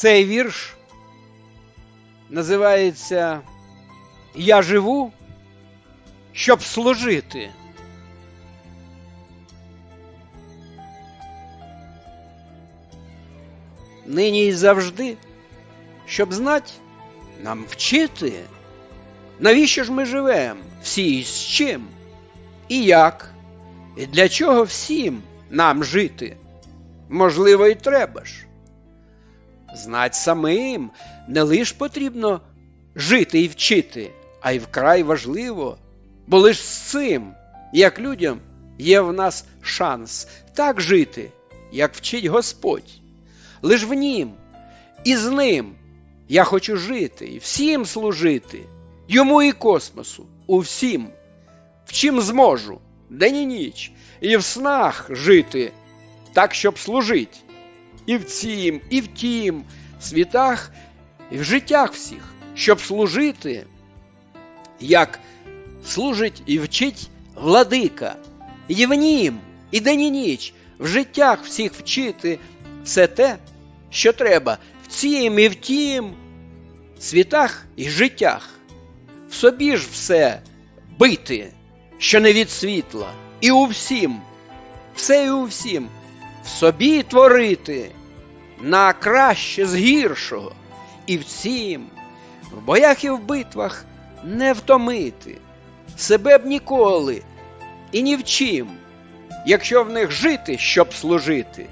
Цей вірш називається Я живу, щоб служити. Нині і завжди, щоб знать, нам вчити, навіщо ж ми живемо, всі і з чим, і як, і для чого всім нам жити? Можливо, і треба ж. Знать самим не лиш потрібно жити і вчити, а й вкрай важливо, бо лиш з цим, як людям, є в нас шанс так жити, як вчить Господь. Лиш в нім і з ним я хочу жити і всім служити, йому і космосу, у всім, в чим зможу, день і ніч, і в снах жити, так, щоб служить. І в цім, і в тім світах, і в життях всіх, щоб служити, як служить і вчить владика, і в нім, і день і ніч, в життях всіх вчити все те, що треба в цім і в тім світах і життях. В собі ж все бити, що не від світла, і у всім, все і у всім, в собі творити на краще з гіршого, і в цім, в боях і в битвах не втомити, себе б ніколи і ні в чим, якщо в них жити, щоб служити,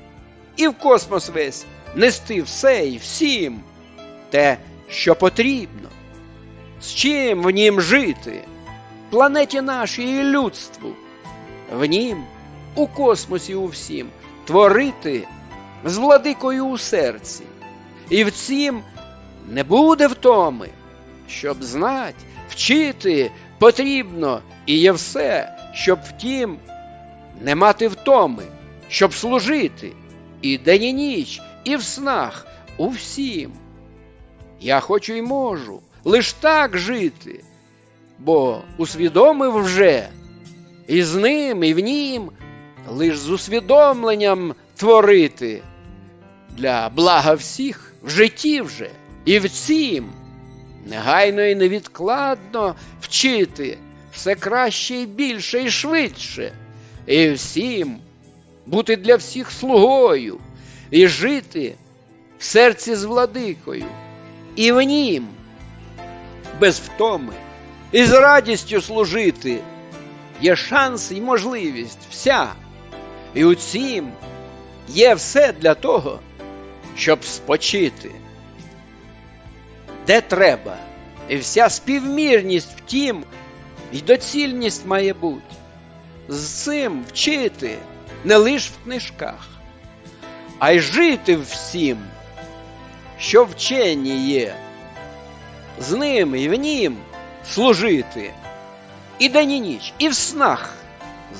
і в космос весь нести все і всім те, що потрібно, з чим в нім жити, планеті нашій і людству, в нім, у космосі у всім, творити з владикою у серці, і в цім не буде втоми, щоб знать, вчити потрібно і є все, щоб втім не мати втоми, щоб служити і день і ніч, і в снах у всім. Я хочу й можу лиш так жити, бо усвідомив вже, і з ним, і в нім лиш з усвідомленням творити для блага всіх в житті вже і в цім, негайно і невідкладно вчити все краще і більше і швидше, і всім бути для всіх слугою, і жити в серці з владикою, і в нім без втоми, і з радістю служити. Є шанс і можливість вся, і у цім є все для того, щоб спочити. Де треба, і вся співмірність в тім, і доцільність має бути. З цим вчити не лиш в книжках, а й жити всім, що вчені є, з ним і в нім служити, і день і ніч, і в снах,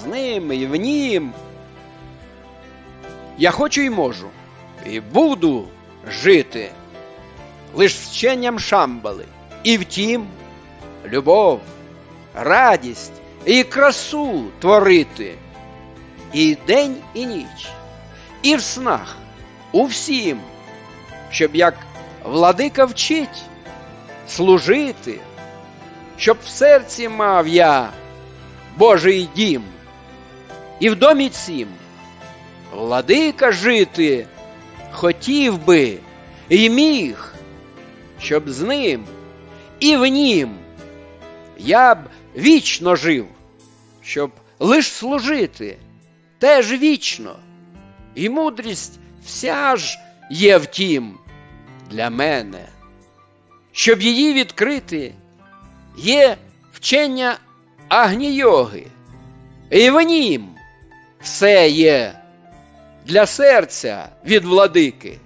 з ним і в нім. Я хочу і можу, і буду жити. Лиш вченням шамбали, і втім, любов, радість і красу творити, і день, і ніч, і в снах, у всім, щоб як владика вчить служити, щоб в серці мав я Божий дім, і в домі цім владика жити хотів би і міг, щоб з ним і в нім я б вічно жив, щоб лиш служити теж вічно, і мудрість вся ж є втім для мене, щоб її відкрити, є вчення агні-йоги, і в нім все є для серця від владики.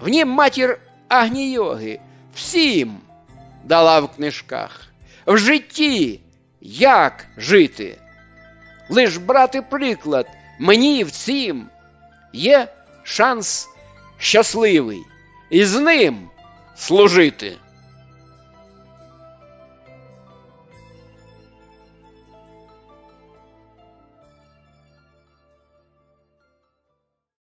В нім матір агні-йоги всім дала в книжках, в житті як жити. Лиш брати приклад мені в цім є шанс щасливий і з ним служити.